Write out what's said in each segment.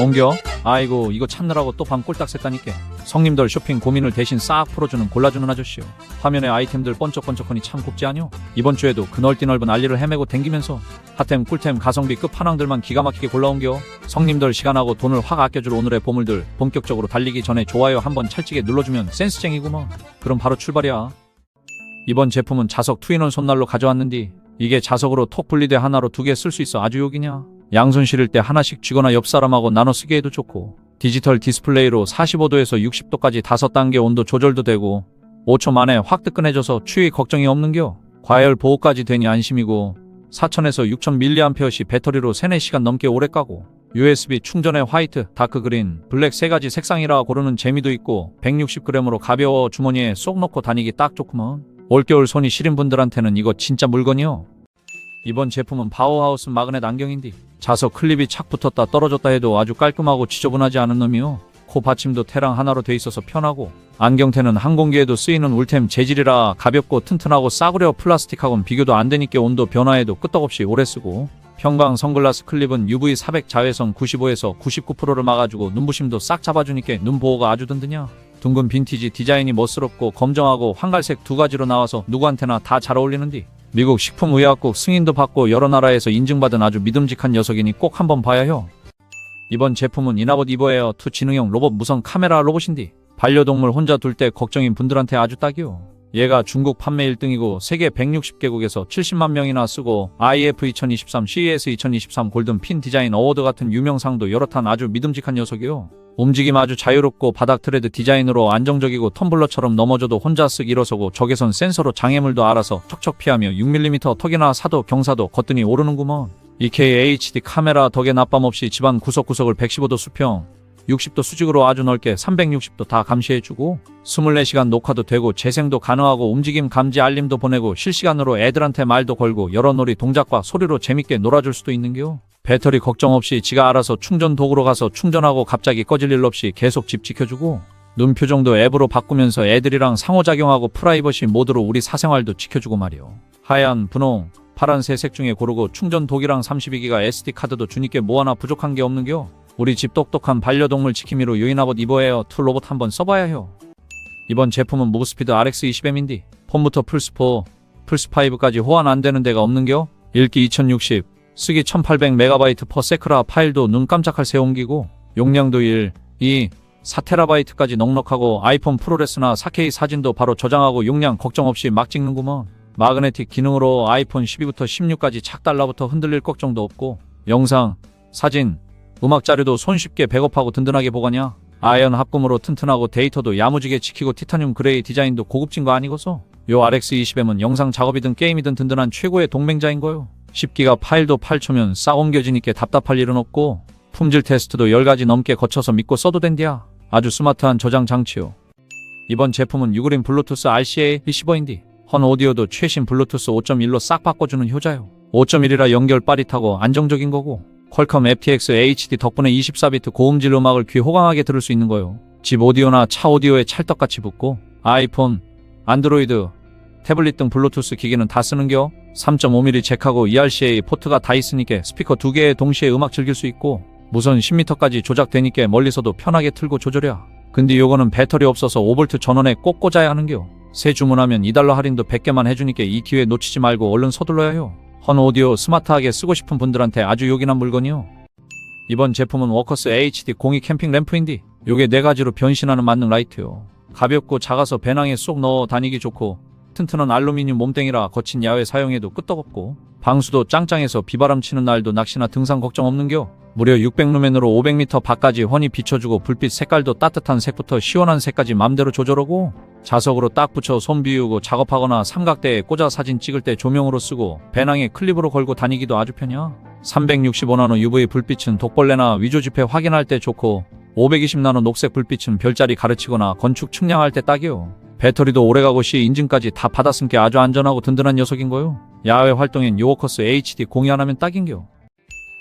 옮겨? 아이고 이거 찾느라고 또 밤 꼴딱 샜다니까. 성님들 쇼핑 고민을 대신 싹 풀어주는 골라주는 아저씨요. 화면에 아이템들 번쩍번쩍하니 참 곱지 않요 이번 주에도 그 넓디 넓은 알리를 헤매고 댕기면서 핫템 꿀템 가성비 끝판왕들만 기가 막히게 골라옮겨. 성님들 시간하고 돈을 확 아껴줄 오늘의 보물들 본격적으로 달리기 전에 좋아요 한번 찰지게 눌러주면 센스쟁이구먼. 그럼 바로 출발이야. 이번 제품은 자석 투인원 손난로 가져왔는디 이게 자석으로 톡 분리돼 하나로 두 개 쓸 수 있어 아주 욕이냐 양손 실을 때 하나씩 쥐거나 옆 사람하고 나눠 쓰게 해도 좋고 디지털 디스플레이로 45도에서 60도까지 5단계 온도 조절도 되고 5초 만에 확 뜨끈해져서 추위 걱정이 없는겨. 과열 보호까지 되니 안심이고 4000에서 6000mAh 배터리로 3, 4시간 넘게 오래 까고 USB 충전에 화이트, 다크 그린, 블랙 세 가지 색상이라 고르는 재미도 있고 160g으로 가벼워 주머니에 쏙 넣고 다니기 딱 좋구먼. 올겨울 손이 시린 분들한테는 이거 진짜 물건이요. 이번 제품은 파워하우스 마그넷 안경인디 자석 클립이 착 붙었다 떨어졌다 해도 아주 깔끔하고 지저분하지 않은 놈이요. 코 받침도 테랑 하나로 돼 있어서 편하고 안경테는 항공기에도 쓰이는 울템 재질이라 가볍고 튼튼하고 싸구려 플라스틱하고는 비교도 안 되니까 온도 변화에도 끄떡없이 오래 쓰고 평광 선글라스 클립은 UV 400 자외선 95에서 99%를 막아주고 눈부심도 싹 잡아주니까 눈 보호가 아주 든든냐. 둥근 빈티지 디자인이 멋스럽고 검정하고 황갈색 두 가지로 나와서 누구한테나 다 잘 어울리는디 미국 식품의약국 승인도 받고 여러 나라에서 인증받은 아주 믿음직한 녀석이니 꼭 한번 봐야 요. 이번 제품은 이나봇 이버에어 2 지능형 로봇 무선 카메라 로봇인디 반려동물 혼자 둘 때 걱정인 분들한테 아주 딱이요. 얘가 중국 판매 1등이고 세계 160개국에서 70만 명이나 쓰고 IF 2023 CES 2023 골든 핀 디자인 어워드 같은 유명상도 여러 탄 아주 믿음직한 녀석이요. 움직임 아주 자유롭고 바닥 트레드 디자인으로 안정적이고 텀블러처럼 넘어져도 혼자 쓱 일어서고 적외선 센서로 장애물도 알아서 척척 피하며 6mm 턱이나 사도 경사도 거뜬히 오르는구먼. EKHD 카메라 덕에 나쁨 없이 집안 구석구석을 115도 수평, 60도 수직으로 아주 넓게 360도 다 감시해주고 24시간 녹화도 되고 재생도 가능하고 움직임 감지 알림도 보내고 실시간으로 애들한테 말도 걸고 여러 놀이 동작과 소리로 재밌게 놀아줄 수도 있는겨. 배터리 걱정 없이 지가 알아서 충전 도구로 가서 충전하고 갑자기 꺼질 일 없이 계속 집 지켜주고 눈 표정도 앱으로 바꾸면서 애들이랑 상호작용하고 프라이버시 모드로 우리 사생활도 지켜주고 말이오. 하얀, 분홍, 파란 세 색 중에 고르고 충전 독이랑 32기가 SD 카드도 주니께 뭐 하나 부족한 게 없는겨. 우리 집 똑똑한 반려동물 지킴이로 유인아봇 이버에어 2 로봇 한번 써봐야 해요. 이번 제품은 무브스피드 RX20M인디 폰부터 플스4, 플스5까지 호환 안 되는 데가 없는겨? 읽기 2060, 쓰기 1800MB 퍼 세크라 파일도 눈 깜짝할 새 옮기고 용량도 1, 2, 4TB까지 넉넉하고 아이폰 프로레스나 4K 사진도 바로 저장하고 용량 걱정 없이 막 찍는구먼. 마그네틱 기능으로 아이폰 12부터 16까지 착 달라붙어 흔들릴 걱정도 없고 영상, 사진, 음악 자료도 손쉽게 백업하고 든든하게 보관이야. 아연 합금으로 튼튼하고 데이터도 야무지게 지키고 티타늄 그레이 디자인도 고급진 거 아니고서 요 RX20M은 영상 작업이든 게임이든 든든한 최고의 동맹자인 거요. 10기가 파일도 8초면 싹 옮겨지니까 답답할 일은 없고 품질 테스트도 10가지 넘게 거쳐서 믿고 써도 된디야. 아주 스마트한 저장 장치요. 이번 제품은 유그린 블루투스 RCA 리시버인디 헌 오디오도 최신 블루투스 5.1로 싹 바꿔주는 효자요. 5.1이라 연결 빠릿하고 안정적인 거고 퀄컴 FTX HD 덕분에 24비트 고음질 음악을 귀 호강하게 들을 수 있는 거요. 집 오디오나 차 오디오에 찰떡같이 붙고 아이폰, 안드로이드, 태블릿 등 블루투스 기기는 다 쓰는겨. 3.5mm 잭하고 ERCA 포트가 다 있으니까 스피커 두 개에 동시에 음악 즐길 수 있고 무선 10m까지 조작되니까 멀리서도 편하게 틀고 조절이야. 근데 요거는 배터리 없어서 5V 전원에 꼭 꽂아야 하는겨. 새 주문하면 2달러 할인도 100개만 해주니까 이 기회 놓치지 말고 얼른 서둘러야 해요. 헌 오디오 스마트하게 쓰고 싶은 분들한테 아주 요긴한 물건이요. 이번 제품은 워커스 HD 공이 캠핑 램프인디 요게 네 가지로 변신하는 만능 라이트요. 가볍고 작아서 배낭에 쏙 넣어 다니기 좋고 튼튼한 알루미늄 몸땡이라 거친 야외 사용에도 끄떡없고 방수도 짱짱해서 비바람 치는 날도 낚시나 등산 걱정 없는겨. 무려 600루멘으로 500m 밖까지 훤히 비춰주고 불빛 색깔도 따뜻한 색부터 시원한 색까지 맘대로 조절하고 자석으로 딱 붙여 손 비우고 작업하거나 삼각대에 꽂아 사진 찍을 때 조명으로 쓰고 배낭에 클립으로 걸고 다니기도 아주 편이야. 365나노 UV 불빛은 독벌레나 위조 지폐 확인할 때 좋고 520나노 녹색 불빛은 별자리 가르치거나 건축 측량할 때 딱이요. 배터리도 오래가고 시 인증까지 다 받았으니까 아주 안전하고 든든한 녀석인 거요. 야외 활동엔 요워커스 HD 공이 하나면 딱인겨.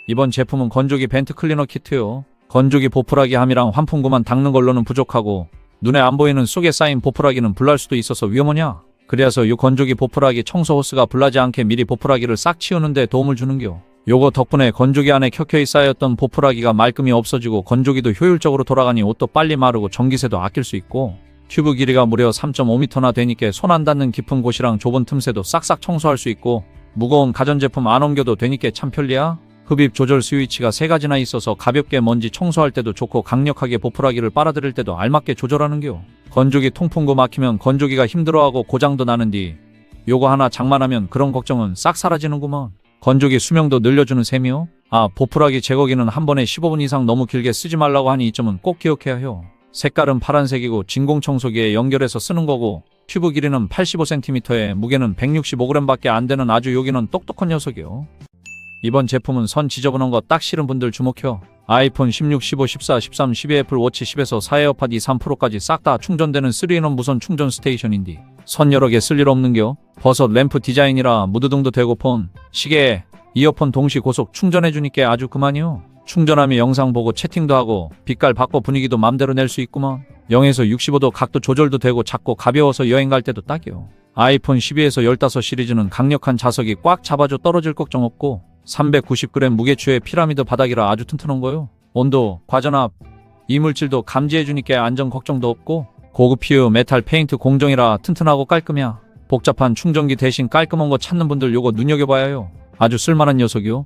이번 제품은 건조기 벤트 클리너 키트요. 건조기 보풀하기 함이랑 환풍구만 닦는 걸로는 부족하고 눈에 안 보이는 속에 쌓인 보풀하기는 불날 수도 있어서 위험하냐? 그래서 요 건조기 보풀하기 청소 호스가 불나지 않게 미리 보풀하기를 싹 치우는데 도움을 주는겨. 요거 덕분에 건조기 안에 켜켜이 쌓였던 보풀하기가 말끔히 없어지고 건조기도 효율적으로 돌아가니 옷도 빨리 마르고 전기세도 아낄 수 있고 튜브 길이가 무려 3.5m나 되니까 손 안 닿는 깊은 곳이랑 좁은 틈새도 싹싹 청소할 수 있고 무거운 가전제품 안 옮겨도 되니까 참 편리야. 흡입 조절 스위치가 세 가지나 있어서 가볍게 먼지 청소할 때도 좋고 강력하게 보풀하기를 빨아들일 때도 알맞게 조절하는겨. 건조기 통풍구 막히면 건조기가 힘들어하고 고장도 나는디 요거 하나 장만하면 그런 걱정은 싹 사라지는구먼. 건조기 수명도 늘려주는 셈이요. 아 보풀하기 제거기는 한 번에 15분 이상 너무 길게 쓰지 말라고 하니 이 점은 꼭 기억해야 해요. 색깔은 파란색이고 진공청소기에 연결해서 쓰는 거고 튜브 길이는 85cm에 무게는 165g밖에 안 되는 아주 여기는 똑똑한 녀석이요. 이번 제품은 선 지저분한 거 딱 싫은 분들 주목해요. 아이폰 16, 15, 14, 13, 12 애플워치 10에서 4 에어팟 2, 3 프로까지 싹 다 충전되는 3인원 무선 충전 스테이션인디 선 여러 개 쓸 일 없는겨. 버섯 램프 디자인이라 무드등도 되고 폰, 시계, 이어폰 동시 고속 충전해주니까 아주 그만이요. 충전하며 영상 보고 채팅도 하고 빛깔 바꿔 분위기도 맘대로 낼 수 있구먼. 0에서 65도 각도 조절도 되고 작고 가벼워서 여행 갈 때도 딱이요. 아이폰 12에서 15 시리즈는 강력한 자석이 꽉 잡아줘 떨어질 걱정 없고 390g 무게추의 피라미드 바닥이라 아주 튼튼한 거요. 온도, 과전압, 이물질도 감지해주니까 안전 걱정도 없고 고급 피우 메탈 페인트 공정이라 튼튼하고 깔끔이야. 복잡한 충전기 대신 깔끔한 거 찾는 분들 요거 눈여겨봐야 해요. 아주 쓸만한 녀석이요.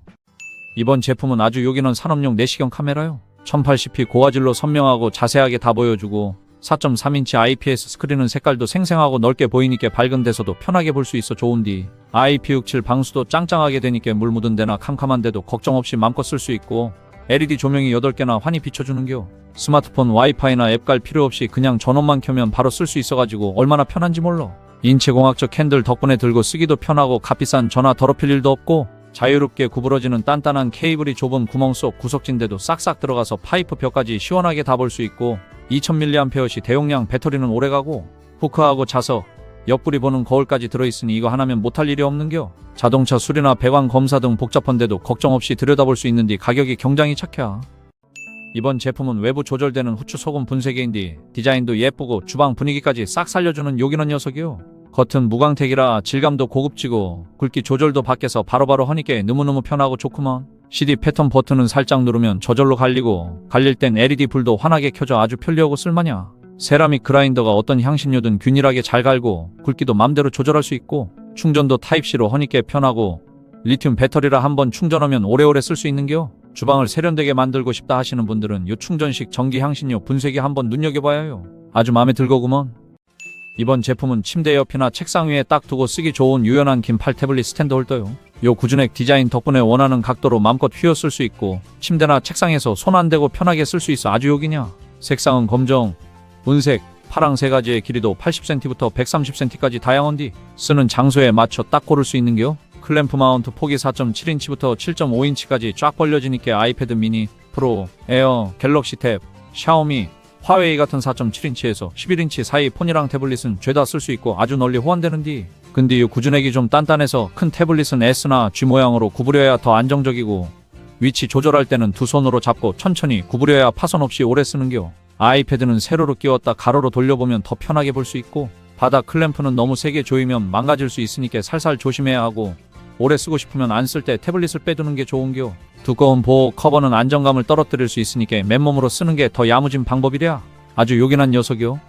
이번 제품은 아주 요기는 산업용 내시경 카메라요. 1080p 고화질로 선명하고 자세하게 다 보여주고 4.3인치 IPS 스크린은 색깔도 생생하고 넓게 보이니까 밝은 데서도 편하게 볼 수 있어 좋은디. IP67 방수도 짱짱하게 되니까 물 묻은 데나 캄캄한 데도 걱정 없이 맘껏 쓸 수 있고 LED 조명이 8개나 환히 비춰주는겨. 스마트폰 와이파이나 앱갈 필요 없이 그냥 전원만 켜면 바로 쓸 수 있어가지고 얼마나 편한지 몰라. 인체공학적 캔들 덕분에 들고 쓰기도 편하고 값비싼 전화 더럽힐 일도 없고 자유롭게 구부러지는 단단한 케이블이 좁은 구멍 속 구석진데도 싹싹 들어가서 파이프 벽까지 시원하게 다 볼 수 있고 2000mAh시 대용량 배터리는 오래가고 후크하고 자석 옆구리 보는 거울까지 들어있으니 이거 하나면 못할 일이 없는겨. 자동차 수리나 배관 검사 등 복잡한데도 걱정 없이 들여다볼 수 있는디 가격이 굉장히 착해야 이번 제품은 외부 조절되는 후추 소금 분쇄기인디 디자인도 예쁘고 주방 분위기까지 싹 살려주는 요긴한 녀석이요 겉은 무광택이라 질감도 고급지고 굵기 조절도 밖에서 바로바로 하니까 너무너무 편하고 좋구먼. CD 패턴 버튼은 살짝 누르면 저절로 갈리고 갈릴 땐 LED 불도 환하게 켜져 아주 편리하고 쓸만이야. 세라믹 그라인더가 어떤 향신료든 균일하게 잘 갈고 굵기도 맘대로 조절할 수 있고 충전도 타입C로 허니께 편하고 리튬 배터리라 한번 충전하면 오래오래 쓸 수 있는겨? 주방을 세련되게 만들고 싶다 하시는 분들은 요 충전식 전기 향신료 분쇄기 한번 눈여겨봐야 해요. 아주 마음에 들거구먼 이번 제품은 침대 옆이나 책상 위에 딱 두고 쓰기 좋은 유연한 긴팔 태블릿 스탠드 홀더요. 요 구준액 디자인 덕분에 원하는 각도로 맘껏 휘어 쓸 수 있고 침대나 책상에서 손 안 대고 편하게 쓸 수 있어 아주 요기냐. 색상은 검정, 은색, 파랑 세 가지의 길이도 80cm부터 130cm까지 다양한디 쓰는 장소에 맞춰 딱 고를 수 있는겨. 클램프 마운트 폭이 4.7인치부터 7.5인치까지 쫙 벌려지니까 아이패드 미니, 프로, 에어, 갤럭시 탭, 샤오미, 화웨이 같은 4.7인치에서 11인치 사이 폰이랑 태블릿은 죄다 쓸 수 있고 아주 널리 호환되는디. 근데 이 구준액이 좀 단단해서 큰 태블릿은 S나 G 모양으로 구부려야 더 안정적이고 위치 조절할 때는 두 손으로 잡고 천천히 구부려야 파손 없이 오래 쓰는겨. 아이패드는 세로로 끼웠다 가로로 돌려보면 더 편하게 볼 수 있고 바닥 클램프는 너무 세게 조이면 망가질 수 있으니까 살살 조심해야 하고 오래 쓰고 싶으면 안 쓸 때 태블릿을 빼두는 게 좋은겨. 두꺼운 보호 커버는 안정감을 떨어뜨릴 수 있으니까 맨몸으로 쓰는 게 더 야무진 방법이랴. 아주 요긴한 녀석이요.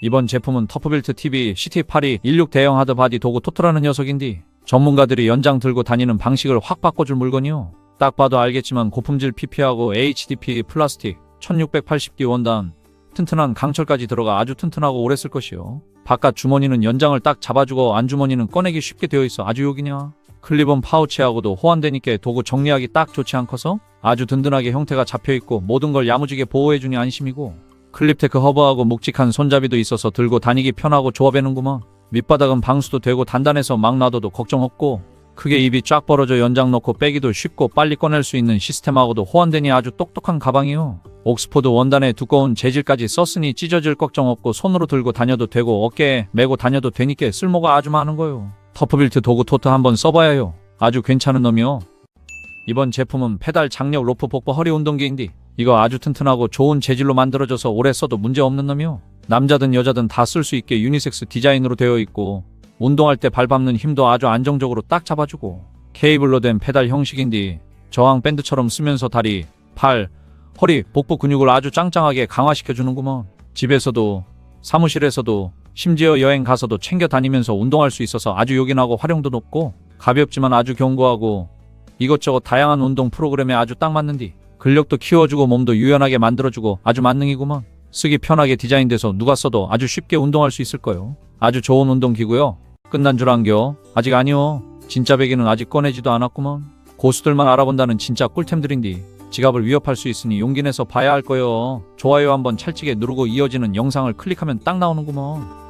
이번 제품은 터프빌트 TV CT82 16 대형 하드바디 도구 토트라는 녀석인디 전문가들이 연장 들고 다니는 방식을 확 바꿔줄 물건이요. 딱 봐도 알겠지만 고품질 PP하고 HDP 플라스틱 1680D 원단 튼튼한 강철까지 들어가 아주 튼튼하고 오래 쓸 것이요. 바깥 주머니는 연장을 딱 잡아주고 안주머니는 꺼내기 쉽게 되어 있어 아주 요기냐. 클리본 파우치하고도 호환되니까 도구 정리하기 딱 좋지 않고서 아주 든든하게 형태가 잡혀있고 모든 걸 야무지게 보호해주니 안심이고 클립테크 허브하고 묵직한 손잡이도 있어서 들고 다니기 편하고 조합에는구먼 밑바닥은 방수도 되고 단단해서 막 놔둬도 걱정 없고 크게 입이 쫙 벌어져 연장 넣고 빼기도 쉽고 빨리 꺼낼 수 있는 시스템하고도 호환되니 아주 똑똑한 가방이요. 옥스포드 원단에 두꺼운 재질까지 썼으니 찢어질 걱정 없고 손으로 들고 다녀도 되고 어깨에 메고 다녀도 되니까 쓸모가 아주 많은 거요. 터프빌트 도구 토트 한번 써봐야 해요. 아주 괜찮은 놈이요. 이번 제품은 페달 장력 로프 복부 허리 운동기인데 이거 아주 튼튼하고 좋은 재질로 만들어져서 오래 써도 문제 없는 놈이요. 남자든 여자든 다 쓸 수 있게 유니섹스 디자인으로 되어 있고 운동할 때 발 밟는 힘도 아주 안정적으로 딱 잡아주고 케이블로 된 페달 형식인데 저항 밴드처럼 쓰면서 다리, 팔, 허리, 복부 근육을 아주 짱짱하게 강화시켜 주는구먼. 집에서도 사무실에서도 심지어 여행 가서도 챙겨 다니면서 운동할 수 있어서 아주 요긴하고 활용도 높고 가볍지만 아주 견고하고 이것저것 다양한 운동 프로그램에 아주 딱 맞는디 근력도 키워주고 몸도 유연하게 만들어주고 아주 만능이구먼 쓰기 편하게 디자인돼서 누가 써도 아주 쉽게 운동할 수 있을 거요. 아주 좋은 운동기구요. 끝난 줄 안겨. 아직 아니요 진짜 베개는 아직 꺼내지도 않았구먼. 고수들만 알아본다는 진짜 꿀템들인디 지갑을 위협할 수 있으니 용기 내서 봐야 할 거요. 좋아요 한번 찰지게 누르고 이어지는 영상을 클릭하면 딱 나오는구먼